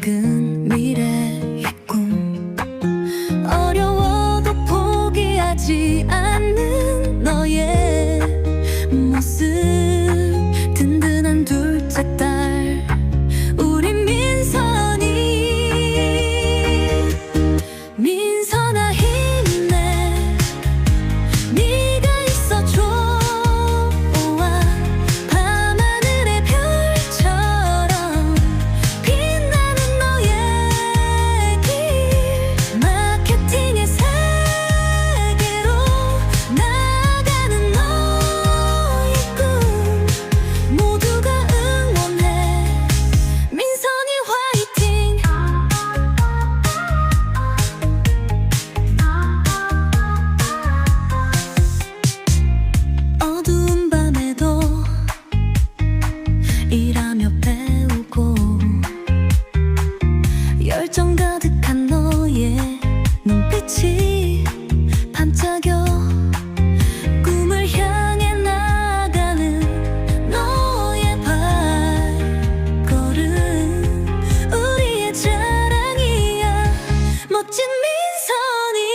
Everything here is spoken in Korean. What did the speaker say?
밝은 미래의 꿈 어려워도 포기하지 않아 Tony.